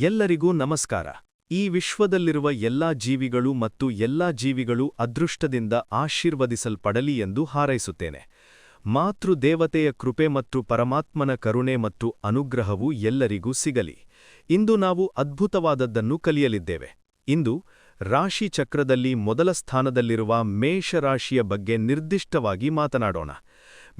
ಎಲ್ಲರಿಗೂ ನಮಸ್ಕಾರ. ಈ ವಿಶ್ವದಲ್ಲಿರುವ ಎಲ್ಲಾ ಜೀವಿಗಳು ಮತ್ತು ಎಲ್ಲಾ ಜೀವಿಗಳು ಅದೃಷ್ಟದಿಂದ ಆಶೀರ್ವದಿಸಲ್ಪಡಲಿ ಎಂದು ಹಾರೈಸುತ್ತೇನೆ. ಮಾತೃ ದೇವತೆಯ ಕೃಪೆ ಮತ್ತು ಪರಮಾತ್ಮನ ಕರುಣೆ ಮತ್ತು ಅನುಗ್ರಹವು ಎಲ್ಲರಿಗೂ ಸಿಗಲಿ. ಇಂದು ನಾವು ಅದ್ಭುತವಾದದ್ದನ್ನು ಕಲಿಯಲಿದ್ದೇವೆ. ಇಂದು ರಾಶಿ ಚಕ್ರದಲ್ಲಿ ಮೊದಲ ಸ್ಥಾನದಲ್ಲಿರುವ ಮೇಷರಾಶಿಯ ಬಗ್ಗೆ ನಿರ್ದಿಷ್ಟವಾಗಿ ಮಾತನಾಡೋಣ.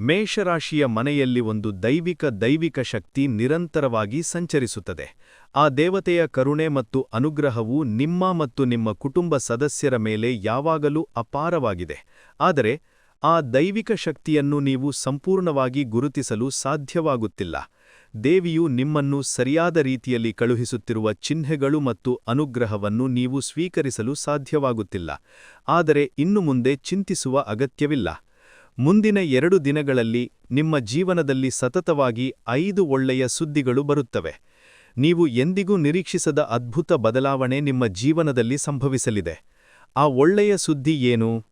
ಮೇಷರಾಶಿಯ ಮನೆಯಲ್ಲಿ ಒಂದು ದೈವಿಕ ದೈವಿಕ ಶಕ್ತಿ ನಿರಂತರವಾಗಿ ಸಂಚರಿಸುತ್ತದೆ. ಆ ದೇವತೆಯ ಕರುಣೆ ಮತ್ತು ಅನುಗ್ರಹವು ನಿಮ್ಮ ಮತ್ತು ನಿಮ್ಮ ಕುಟುಂಬ ಸದಸ್ಯರ ಮೇಲೆ ಯಾವಾಗಲೂ ಅಪಾರವಾಗಿದೆ. ಆದರೆ, ಆ ದೈವಿಕ ಶಕ್ತಿಯನ್ನು ನೀವು ಸಂಪೂರ್ಣವಾಗಿ ಗುರುತಿಸಲು ಸಾಧ್ಯವಾಗುತ್ತಿಲ್ಲ. ದೇವಿಯು ನಿಮ್ಮನ್ನು ಸರಿಯಾದ ರೀತಿಯಲ್ಲಿ ಕಳುಹಿಸುತ್ತಿರುವ ಚಿಹ್ನೆಗಳು ಮತ್ತು ಅನುಗ್ರಹವನ್ನು ನೀವು ಸ್ವೀಕರಿಸಲು ಸಾಧ್ಯವಾಗುತ್ತಿಲ್ಲ. ಆದರೆ, ಇನ್ನು ಮುಂದೆ ಚಿಂತಿಸುವ ಅಗತ್ಯವಿಲ್ಲ. ಮುಂದಿನ ಎರಡು ದಿನಗಳಲ್ಲಿ ನಿಮ್ಮ ಜೀವನದಲ್ಲಿ ಸತತವಾಗಿ ಐದು ಒಳ್ಳೆಯ ಸುದ್ದಿಗಳು ಬರುತ್ತವೆ. ನೀವು ಎಂದಿಗೂ ನಿರೀಕ್ಷಿಸದ ಅದ್ಭುತ ಬದಲಾವಣೆ ನಿಮ್ಮ ಜೀವನದಲ್ಲಿ ಸಂಭವಿಸಲಿದೆ. ಆ ಒಳ್ಳೆಯ ಸುದ್ದಿ ಏನು?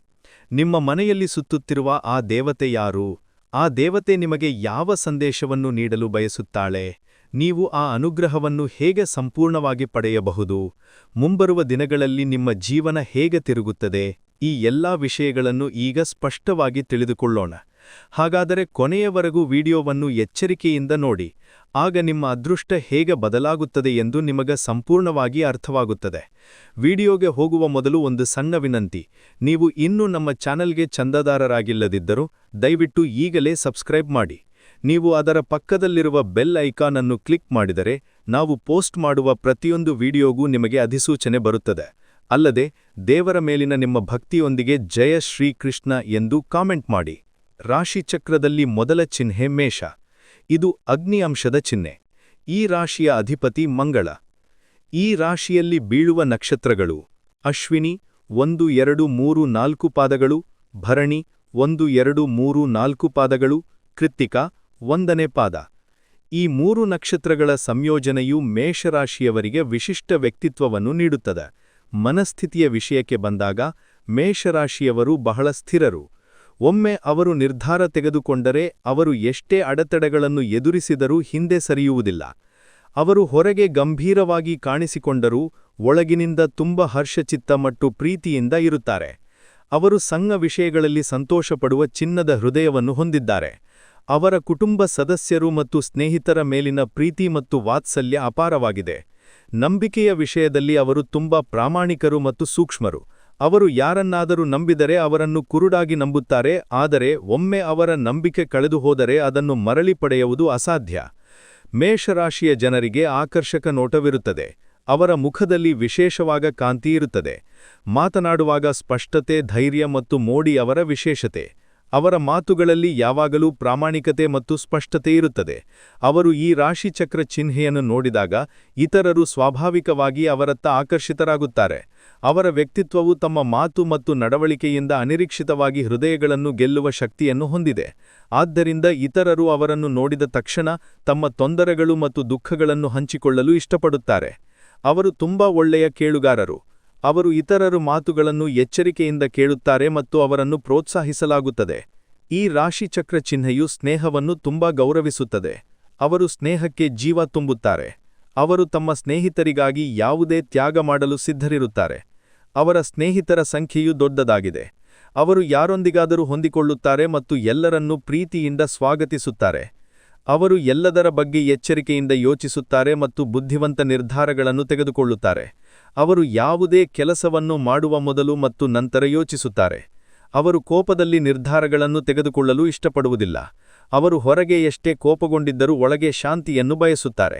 ನಿಮ್ಮ ಮನೆಯಲ್ಲಿ ಸುತ್ತುತ್ತಿರುವ ಆ ದೇವತೆ ಯಾರು? ಆ ದೇವತೆ ನಿಮಗೆ ಯಾವ ಸಂದೇಶವನ್ನು ನೀಡಲು ಬಯಸುತ್ತಾಳೆ? ನೀವು ಆ ಅನುಗ್ರಹವನ್ನು ಹೇಗೆ ಸಂಪೂರ್ಣವಾಗಿ ಪಡೆಯಬಹುದು? ಮುಂಬರುವ ದಿನಗಳಲ್ಲಿ ನಿಮ್ಮ ಜೀವನ ಹೇಗೆ ತಿರುಗುತ್ತದೆ? ಈ ಎಲ್ಲಾ ವಿಷಯಗಳನ್ನು ಈಗ ಸ್ಪಷ್ಟವಾಗಿ ತಿಳಿದುಕೊಳ್ಳೋಣ. ಹಾಗಾದರೆ ಕೊನೆಯವರೆಗೂ ವಿಡಿಯೋವನ್ನು ಎಚ್ಚರಿಕೆಯಿಂದ ನೋಡಿ. ಆಗ ನಿಮ್ಮ ಅದೃಷ್ಟ ಹೇಗೆ ಬದಲಾಗುತ್ತದೆ ಎಂದು ನಿಮಗೆ ಸಂಪೂರ್ಣವಾಗಿ ಅರ್ಥವಾಗುತ್ತದೆ. ವಿಡಿಯೋಗೆ ಹೋಗುವ ಮೊದಲು ಒಂದು ಸಣ್ಣ ವಿನಂತಿ. ನೀವು ಇನ್ನೂ ನಮ್ಮ ಚಾನೆಲ್ಗೆ ಚಂದದಾರರಾಗಿಲ್ಲದಿದ್ದರೂ ದಯವಿಟ್ಟು ಈಗಲೇ ಸಬ್ಸ್ಕ್ರೈಬ್ ಮಾಡಿ. ನೀವು ಅದರ ಪಕ್ಕದಲ್ಲಿರುವ ಬೆಲ್ ಐಕಾನ್ ಅನ್ನು ಕ್ಲಿಕ್ ಮಾಡಿದರೆ ನಾವು ಪೋಸ್ಟ್ ಮಾಡುವ ಪ್ರತಿಯೊಂದು ವಿಡಿಯೋಗೂ ನಿಮಗೆ ಅಧಿಸೂಚನೆ ಬರುತ್ತದೆ. ಅಲ್ಲದೆ, ದೇವರ ಮೇಲಿನ ನಿಮ್ಮ ಭಕ್ತಿಯೊಂದಿಗೆ ಜಯ ಶ್ರೀಕೃಷ್ಣ ಎಂದು ಕಾಮೆಂಟ್ ಮಾಡಿ. ರಾಶಿಚಕ್ರದಲ್ಲಿ ಮೊದಲ ಚಿಹ್ನೆ ಮೇಷ. ಇದು ಅಗ್ನಿ ಅಂಶದ ಚಿಹ್ನೆ. ಈ ರಾಶಿಯ ಅಧಿಪತಿ ಮಂಗಳ. ಈ ರಾಶಿಯಲ್ಲಿ ಬೀಳುವ ನಕ್ಷತ್ರಗಳು. ಅಶ್ವಿನಿ, ಒಂದು, ಎರಡು, ಮೂರು, ನಾಲ್ಕು ಪಾದಗಳು. ಭರಣಿ, ಒಂದು, ಎರಡು, ಮೂರು, ನಾಲ್ಕು ಪಾದಗಳು. ಕೃತ್ತಿಕ, ಒಂದನೇ ಪಾದ. ಈ ಮೂರು ನಕ್ಷತ್ರಗಳ ಸಂಯೋಜನೆಯು ಮೇಷರಾಶಿಯವರಿಗೆ ವಿಶಿಷ್ಟ ವ್ಯಕ್ತಿತ್ವವನ್ನು ನೀಡುತ್ತದೆ. ಮನಸ್ಥಿತಿಯ ವಿಷಯಕ್ಕೆ ಬಂದಾಗ ಮೇಷರಾಶಿಯವರು ಬಹಳ ಸ್ಥಿರರು. ಒಮ್ಮೆ ಅವರು ನಿರ್ಧಾರ ತೆಗೆದುಕೊಂಡರೆ ಅವರು ಎಷ್ಟೇ ಅಡೆತಡೆಗಳನ್ನು ಎದುರಿಸಿದರೂ ಹಿಂದೆ ಸರಿಯುವುದಿಲ್ಲ. ಅವರು ಹೊರಗೆ ಗಂಭೀರವಾಗಿ ಕಾಣಿಸಿಕೊಂಡರೂ ಒಳಗಿನಿಂದ ತುಂಬ ಹರ್ಷಚಿತ್ತ ಮತ್ತು ಪ್ರೀತಿಯಿಂದ ಇರುತ್ತಾರೆ. ಅವರು ಸಂಘ ವಿಷಯಗಳಲ್ಲಿ ಸಂತೋಷಪಡುವ ಚಿನ್ನದ ಹೃದಯವನ್ನು ಹೊಂದಿದ್ದಾರೆ. ಅವರ ಕುಟುಂಬ ಸದಸ್ಯರು ಮತ್ತು ಸ್ನೇಹಿತರ ಮೇಲಿನ ಪ್ರೀತಿ ಮತ್ತು ವಾತ್ಸಲ್ಯ ಅಪಾರವಾಗಿದೆ. ನಂಬಿಕೆಯ ವಿಷಯದಲ್ಲಿ ಅವರು ತುಂಬಾ ಪ್ರಾಮಾಣಿಕರು ಮತ್ತು ಸೂಕ್ಷ್ಮರು. ಅವರು ಯಾರನ್ನಾದರೂ ನಂಬಿದರೆ ಅವರನ್ನು ಕುರುಡಾಗಿ ನಂಬುತ್ತಾರೆ, ಆದರೆ ಒಮ್ಮೆ ಅವರ ನಂಬಿಕೆ ಕಳೆದುಹೋದರೆ ಅದನ್ನು ಮರಳಿ ಪಡೆಯುವುದು ಅಸಾಧ್ಯ. ಮೇಷರಾಶಿಯ ಜನರಿಗೆ ಆಕರ್ಷಕ ನೋಟವಿರುತ್ತದೆ. ಅವರ ಮುಖದಲ್ಲಿ ವಿಶೇಷವಾಗ ಕಾಂತಿಯಿರುತ್ತದೆ ಮಾತನಾಡುವಾಗ ಸ್ಪಷ್ಟತೆ, ಧೈರ್ಯ ಮತ್ತು ಮೋಡಿ ಅವರ ವಿಶೇಷತೆ. ಅವರ ಮಾತುಗಳಲ್ಲಿ ಯಾವಾಗಲೂ ಪ್ರಾಮಾಣಿಕತೆ ಮತ್ತು ಸ್ಪಷ್ಟತೆ ಇರುತ್ತದೆ. ಅವರು ಈ ರಾಶಿಚಕ್ರ ಚಿಹ್ನೆಯನ್ನು ನೋಡಿದಾಗ ಇತರರು ಸ್ವಾಭಾವಿಕವಾಗಿ ಅವರತ್ತ ಆಕರ್ಷಿತರಾಗುತ್ತಾರೆ. ಅವರ ವ್ಯಕ್ತಿತ್ವವು ತಮ್ಮ ಮಾತು ಮತ್ತು ನಡವಳಿಕೆಯಿಂದ ಅನಿರೀಕ್ಷಿತವಾಗಿ ಹೃದಯಗಳನ್ನು ಗೆಲ್ಲುವ ಶಕ್ತಿಯನ್ನು ಹೊಂದಿದೆ. ಆದ್ದರಿಂದ ಇತರರು ಅವರನ್ನು ನೋಡಿದ ತಕ್ಷಣ ತಮ್ಮ ತೊಂದರೆಗಳು ಮತ್ತು ದುಃಖಗಳನ್ನು ಹಂಚಿಕೊಳ್ಳಲು ಇಷ್ಟಪಡುತ್ತಾರೆ. ಅವರು ತುಂಬಾ ಒಳ್ಳೆಯ ಕೇಳುಗಾರರು. ಅವರು ಇತರರು ಮಾತುಗಳನ್ನು ಎಚ್ಚರಿಕೆಯಿಂದ ಕೇಳುತ್ತಾರೆ ಮತ್ತು ಅವರನ್ನು ಪ್ರೋತ್ಸಾಹಿಸಲಾಗುತ್ತದೆ. ಈ ರಾಶಿಚಕ್ರ ಚಿಹ್ನೆಯು ಸ್ನೇಹವನ್ನು ತುಂಬಾ ಗೌರವಿಸುತ್ತದೆ. ಅವರು ಸ್ನೇಹಕ್ಕೆ ಜೀವ ತುಂಬುತ್ತಾರೆ. ಅವರು ತಮ್ಮ ಸ್ನೇಹಿತರಿಗಾಗಿ ಯಾವುದೇ ತ್ಯಾಗ ಮಾಡಲು ಸಿದ್ಧರಿರುತ್ತಾರೆ. ಅವರ ಸ್ನೇಹಿತರ ಸಂಖ್ಯೆಯು ದೊಡ್ಡದಾಗಿದೆ. ಅವರು ಯಾರೊಂದಿಗಾದರೂ ಹೊಂದಿಕೊಳ್ಳುತ್ತಾರೆ ಮತ್ತು ಎಲ್ಲರನ್ನೂ ಪ್ರೀತಿಯಿಂದ ಸ್ವಾಗತಿಸುತ್ತಾರೆ. ಅವರು ಎಲ್ಲದರ ಬಗ್ಗೆ ಎಚ್ಚರಿಕೆಯಿಂದ ಯೋಚಿಸುತ್ತಾರೆ ಮತ್ತು ಬುದ್ಧಿವಂತ ನಿರ್ಧಾರಗಳನ್ನು ತೆಗೆದುಕೊಳ್ಳುತ್ತಾರೆ. ಅವರು ಯಾವುದೇ ಕೆಲಸವನ್ನು ಮಾಡುವ ಮೊದಲು ಮತ್ತು ನಂತರ ಯೋಚಿಸುತ್ತಾರೆ. ಅವರು ಕೋಪದಲ್ಲಿ ನಿರ್ಧಾರಗಳನ್ನು ತೆಗೆದುಕೊಳ್ಳಲು ಇಷ್ಟಪಡುವುದಿಲ್ಲ. ಅವರು ಹೊರಗೆ ಎಷ್ಟೇ ಕೋಪಗೊಂಡಿದ್ದರೂ ಒಳಗೆ ಶಾಂತಿಯನ್ನು ಬಯಸುತ್ತಾರೆ.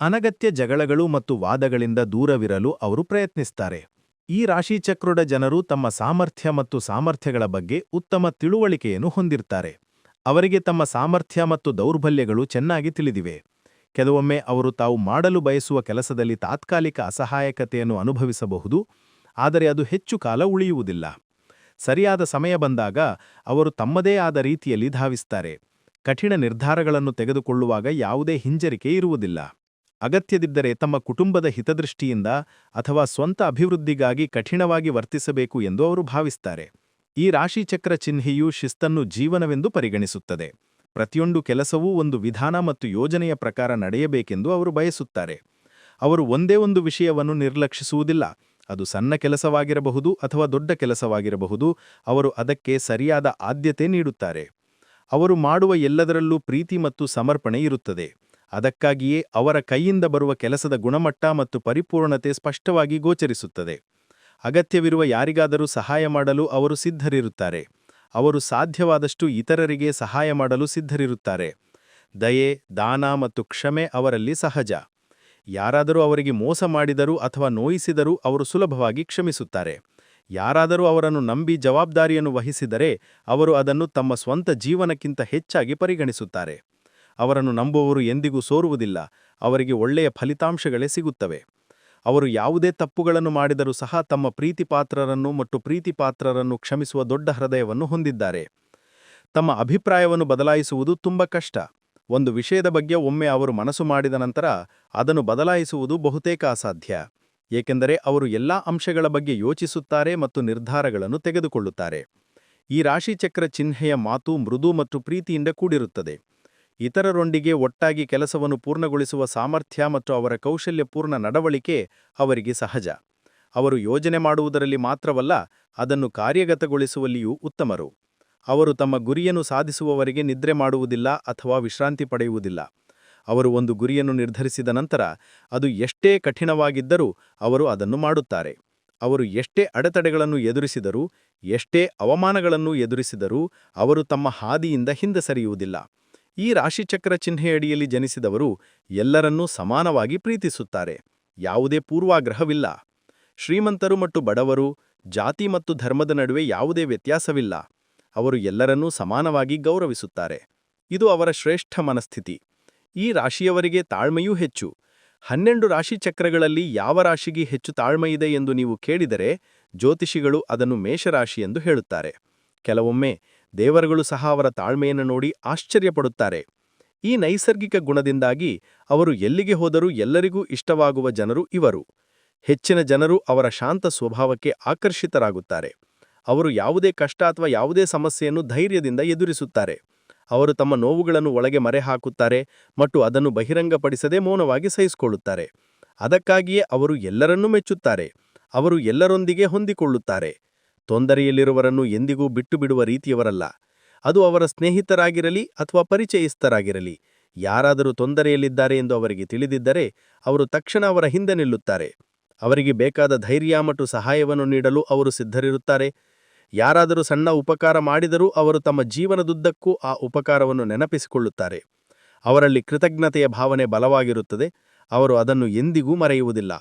ಅನಗತ್ಯ ಜಗಳಗಳು ಮತ್ತು ವಾದಗಳಿಂದ ದೂರವಿರಲು ಅವರು ಪ್ರಯತ್ನಿಸುತ್ತಾರೆ. ಈ ರಾಶಿಚಕ್ರದ ಜನರು ತಮ್ಮ ಸಾಮರ್ಥ್ಯ ಮತ್ತು ಸಾಮರ್ಥ್ಯಗಳ ಬಗ್ಗೆ ಉತ್ತಮ ತಿಳುವಳಿಕೆಯನ್ನು ಹೊಂದಿರ್ತಾರೆ ಅವರಿಗೆ ತಮ್ಮ ಸಾಮರ್ಥ್ಯ ಮತ್ತು ದೌರ್ಬಲ್ಯಗಳು ಚೆನ್ನಾಗಿ ತಿಳಿದಿವೆ. ಕೆಲವೊಮ್ಮೆ ಅವರು ತಾವು ಮಾಡಲು ಬಯಸುವ ಕೆಲಸದಲ್ಲಿ ತಾತ್ಕಾಲಿಕ ಅಸಹಾಯಕತೆಯನ್ನು ಅನುಭವಿಸಬಹುದು, ಆದರೆ ಅದು ಹೆಚ್ಚು ಕಾಲ ಉಳಿಯುವುದಿಲ್ಲ. ಸರಿಯಾದ ಸಮಯ ಬಂದಾಗ ಅವರು ತಮ್ಮದೇ ಆದ ರೀತಿಯಲ್ಲಿ ಧಾವಿಸ್ತಾರೆ. ಕಠಿಣ ನಿರ್ಧಾರಗಳನ್ನು ತೆಗೆದುಕೊಳ್ಳುವಾಗ ಯಾವುದೇ ಹಿಂಜರಿಕೆ ಇರುವುದಿಲ್ಲ. ಅಗತ್ಯದಿದ್ದರೆ ತಮ್ಮ ಕುಟುಂಬದ ಹಿತದೃಷ್ಟಿಯಿಂದ ಅಥವಾ ಸ್ವಂತ ಅಭಿವೃದ್ಧಿಗಾಗಿ ಕಠಿಣವಾಗಿ ವರ್ತಿಸಬೇಕು ಎಂದು ಅವರು ಭಾವಿಸುತ್ತಾರೆ ಈ ರಾಶಿಚಕ್ರ ಚಿಹ್ನೆಯು ಶಿಸ್ತನ್ನು ಜೀವನವೆಂದು ಪರಿಗಣಿಸುತ್ತದೆ. ಪ್ರತಿಯೊಂದು ಕೆಲಸವೂ ಒಂದು ವಿಧಾನ ಮತ್ತು ಯೋಜನೆಯ ಪ್ರಕಾರ ನಡೆಯಬೇಕೆಂದು ಅವರು ಬಯಸುತ್ತಾರೆ. ಅವರು ಒಂದೇ ಒಂದು ವಿಷಯವನ್ನು ನಿರ್ಲಕ್ಷಿಸುವುದಿಲ್ಲ. ಅದು ಸಣ್ಣ ಕೆಲಸವಾಗಿರಬಹುದು ಅಥವಾ ದೊಡ್ಡ ಕೆಲಸವಾಗಿರಬಹುದು, ಅವರು ಅದಕ್ಕೆ ಸರಿಯಾದ ಆದ್ಯತೆ ನೀಡುತ್ತಾರೆ. ಅವರು ಮಾಡುವ ಎಲ್ಲದರಲ್ಲೂ ಪ್ರೀತಿ ಮತ್ತು ಸಮರ್ಪಣೆ ಇರುತ್ತದೆ. ಅದಕ್ಕಾಗಿಯೇ ಅವರ ಕೈಯಿಂದ ಬರುವ ಕೆಲಸದ ಗುಣಮಟ್ಟ ಮತ್ತು ಪರಿಪೂರ್ಣತೆ ಸ್ಪಷ್ಟವಾಗಿ ಗೋಚರಿಸುತ್ತದೆ. ಅಗತ್ಯವಿರುವ ಯಾರಿಗಾದರೂ ಸಹಾಯ ಮಾಡಲು ಅವರು ಸಿದ್ಧರಿರುತ್ತಾರೆ. ಅವರು ಸಾಧ್ಯವಾದಷ್ಟು ಇತರರಿಗೆ ಸಹಾಯ ಮಾಡಲು ಸಿದ್ಧರಿರುತ್ತಾರೆ. ದಯೆ, ದಾನ ಮತ್ತು ಕ್ಷಮೆ ಅವರಲ್ಲಿ ಸಹಜ. ಯಾರಾದರೂ ಅವರಿಗೆ ಮೋಸ ಮಾಡಿದರೂ ಅಥವಾ ನೋಯಿಸಿದರೂ ಅವರು ಸುಲಭವಾಗಿ ಕ್ಷಮಿಸುತ್ತಾರೆ. ಯಾರಾದರೂ ಅವರನ್ನು ನಂಬಿ ಜವಾಬ್ದಾರಿಯನ್ನು ವಹಿಸಿದರೆ ಅವರು ಅದನ್ನು ತಮ್ಮ ಸ್ವಂತ ಜೀವನಕ್ಕಿಂತ ಹೆಚ್ಚಾಗಿ ಪರಿಗಣಿಸುತ್ತಾರೆ. ಅವರನ್ನು ನಂಬುವವರು ಎಂದಿಗೂ ಸೋರುವುದಿಲ್ಲ. ಅವರಿಗೆ ಒಳ್ಳೆಯ ಫಲಿತಾಂಶಗಳೇ ಸಿಗುತ್ತವೆ. ಅವರು ಯಾವುದೇ ತಪ್ಪುಗಳನ್ನು ಮಾಡಿದರೂ ಸಹ ತಮ್ಮ ಪ್ರೀತಿಪಾತ್ರರನ್ನು ಮತ್ತು ಪ್ರೀತಿಪಾತ್ರರನ್ನು ಕ್ಷಮಿಸುವ ದೊಡ್ಡ ಹೃದಯವನ್ನು ಹೊಂದಿದ್ದಾರೆ. ತಮ್ಮ ಅಭಿಪ್ರಾಯವನ್ನು ಬದಲಾಯಿಸುವುದು ತುಂಬ ಕಷ್ಟ. ಒಂದು ವಿಷಯದ ಬಗ್ಗೆ ಒಮ್ಮೆ ಅವರು ಮನಸ್ಸು ಮಾಡಿದ ನಂತರ ಅದನ್ನು ಬದಲಾಯಿಸುವುದು ಬಹುತೇಕ ಅಸಾಧ್ಯ. ಏಕೆಂದರೆ ಅವರು ಎಲ್ಲಾ ಅಂಶಗಳ ಬಗ್ಗೆ ಯೋಚಿಸುತ್ತಾರೆ ಮತ್ತು ನಿರ್ಧಾರಗಳನ್ನು ತೆಗೆದುಕೊಳ್ಳುತ್ತಾರೆ. ಈ ರಾಶಿಚಕ್ರ ಚಿಹ್ನೆಯ ಮಾತು ಮೃದು ಮತ್ತು ಪ್ರೀತಿಯಿಂದ ಕೂಡಿರುತ್ತದೆ. ಇತರರೊಂದಿಗೆ ಒಟ್ಟಾಗಿ ಕೆಲಸವನ್ನು ಪೂರ್ಣಗೊಳಿಸುವ ಸಾಮರ್ಥ್ಯ ಮತ್ತು ಅವರ ಕೌಶಲ್ಯಪೂರ್ಣ ನಡವಳಿಕೆ ಅವರಿಗೆ ಸಹಜ. ಅವರು ಯೋಜನೆ ಮಾಡುವುದರಲ್ಲಿ ಮಾತ್ರವಲ್ಲ, ಅದನ್ನು ಕಾರ್ಯಗತಗೊಳಿಸುವಲ್ಲಿಯೂ ಉತ್ತಮರು. ಅವರು ತಮ್ಮ ಗುರಿಯನ್ನು ಸಾಧಿಸುವವರೆಗೆ ನಿದ್ರೆ ಮಾಡುವುದಿಲ್ಲ ಅಥವಾ ವಿಶ್ರಾಂತಿ ಪಡೆಯುವುದಿಲ್ಲ. ಅವರು ಒಂದು ಗುರಿಯನ್ನು ನಿರ್ಧರಿಸಿದ ನಂತರ, ಅದು ಎಷ್ಟೇ ಕಠಿಣವಾಗಿದ್ದರೂ ಅವರು ಅದನ್ನು ಮಾಡುತ್ತಾರೆ. ಅವರು ಎಷ್ಟೇ ಅಡೆತಡೆಗಳನ್ನು ಎದುರಿಸಿದರೂ, ಎಷ್ಟೇ ಅವಮಾನಗಳನ್ನು ಎದುರಿಸಿದರೂ, ಅವರು ತಮ್ಮ ಹಾದಿಯಿಂದ ಹಿಂದೆ ಸರಿಯುವುದಿಲ್ಲ. ಈ ರಾಶಿಚಕ್ರ ಚಿಹ್ನೆಯಡಿಯಲ್ಲಿ ಜನಿಸಿದವರು ಎಲ್ಲರನ್ನೂ ಸಮಾನವಾಗಿ ಪ್ರೀತಿಸುತ್ತಾರೆ. ಯಾವುದೇ ಪೂರ್ವಾಗ್ರಹವಿಲ್ಲ. ಶ್ರೀಮಂತರು ಮತ್ತು ಬಡವರು, ಜಾತಿ ಮತ್ತು ಧರ್ಮದ ನಡುವೆ ಯಾವುದೇ ವ್ಯತ್ಯಾಸವಿಲ್ಲ. ಅವರು ಎಲ್ಲರನ್ನೂ ಸಮಾನವಾಗಿ ಗೌರವಿಸುತ್ತಾರೆ. ಇದು ಅವರ ಶ್ರೇಷ್ಠ ಮನಸ್ಥಿತಿ. ಈ ರಾಶಿಯವರಿಗೆ ತಾಳ್ಮೆಯೂ ಹೆಚ್ಚು. ಹನ್ನೆರಡು ರಾಶಿಚಕ್ರಗಳಲ್ಲಿ ಯಾವ ರಾಶಿಗೆ ಹೆಚ್ಚು ತಾಳ್ಮೆಯಿದೆ ಎಂದು ನೀವು ಕೇಳಿದರೆ ಜ್ಯೋತಿಷಿಗಳು ಅದನ್ನು ಮೇಷರಾಶಿ ಎಂದು ಹೇಳುತ್ತಾರೆ. ಕೆಲವೊಮ್ಮೆ ದೇವರುಗಳು ಸಹ ಅವರ ತಾಳ್ಮೆಯನ್ನು ನೋಡಿ ಆಶ್ಚರ್ಯಪಡುತ್ತಾರೆ. ಈ ನೈಸರ್ಗಿಕ ಗುಣದಿಂದಾಗಿ ಅವರು ಎಲ್ಲಿಗೆ ಹೋದರೂ ಎಲ್ಲರಿಗೂ ಇಷ್ಟವಾಗುವ ಜನರು ಇವರು. ಹೆಚ್ಚಿನ ಜನರು ಅವರ ಶಾಂತ ಸ್ವಭಾವಕ್ಕೆ ಆಕರ್ಷಿತರಾಗುತ್ತಾರೆ. ಅವರು ಯಾವುದೇ ಕಷ್ಟ ಅಥವಾ ಯಾವುದೇ ಸಮಸ್ಯೆಯನ್ನು ಧೈರ್ಯದಿಂದ ಎದುರಿಸುತ್ತಾರೆ. ಅವರು ತಮ್ಮ ನೋವುಗಳನ್ನು ಒಳಗೆ ಮರೆಹಾಕುತ್ತಾರೆ ಮತ್ತು ಅದನ್ನು ಬಹಿರಂಗಪಡಿಸದೆ ಮೌನವಾಗಿ ಸಹಿಸಿಕೊಳ್ಳುತ್ತಾರೆ. ಅದಕ್ಕಾಗಿಯೇ ಅವರು ಎಲ್ಲರನ್ನೂ ಮೆಚ್ಚುತ್ತಾರೆ. ಅವರು ಎಲ್ಲರೊಂದಿಗೆ ಹೊಂದಿಕೊಳ್ಳುತ್ತಾರೆ. ತೊಂದರೆಯಲ್ಲಿರುವರನ್ನು ಎಂದಿಗೂ ಬಿಟ್ಟು ಬಿಡುವ ರೀತಿಯವರಲ್ಲ. ಅದು ಅವರ ಸ್ನೇಹಿತರಾಗಿರಲಿ ಅಥವಾ ಪರಿಚಯಸ್ಥರಾಗಿರಲಿ. ಯಾರಾದರೂ ತೊಂದರೆಯಲ್ಲಿದ್ದಾರೆ ಎಂದು ಅವರಿಗೆ ತಿಳಿದಿದ್ದರೆ ಅವರು ತಕ್ಷಣ ಅವರ ಹಿಂದೆ ನಿಲ್ಲುತ್ತಾರೆ. ಅವರಿಗೆ ಬೇಕಾದ ಧೈರ್ಯ ಮತ್ತು ಸಹಾಯವನ್ನು ನೀಡಲು ಅವರು ಸಿದ್ಧರಿರುತ್ತಾರೆ. ಯಾರಾದರೂ ಸಣ್ಣ ಉಪಕಾರ ಮಾಡಿದರೂ ಅವರು ತಮ್ಮ ಜೀವನದುದ್ದಕ್ಕೂ ಆ ಉಪಕಾರವನ್ನು ನೆನಪಿಸಿಕೊಳ್ಳುತ್ತಾರೆ. ಅವರಲ್ಲಿ ಕೃತಜ್ಞತೆಯ ಭಾವನೆ ಬಲವಾಗಿರುತ್ತದೆ. ಅವರು ಅದನ್ನು ಎಂದಿಗೂ ಮರೆಯುವುದಿಲ್ಲ.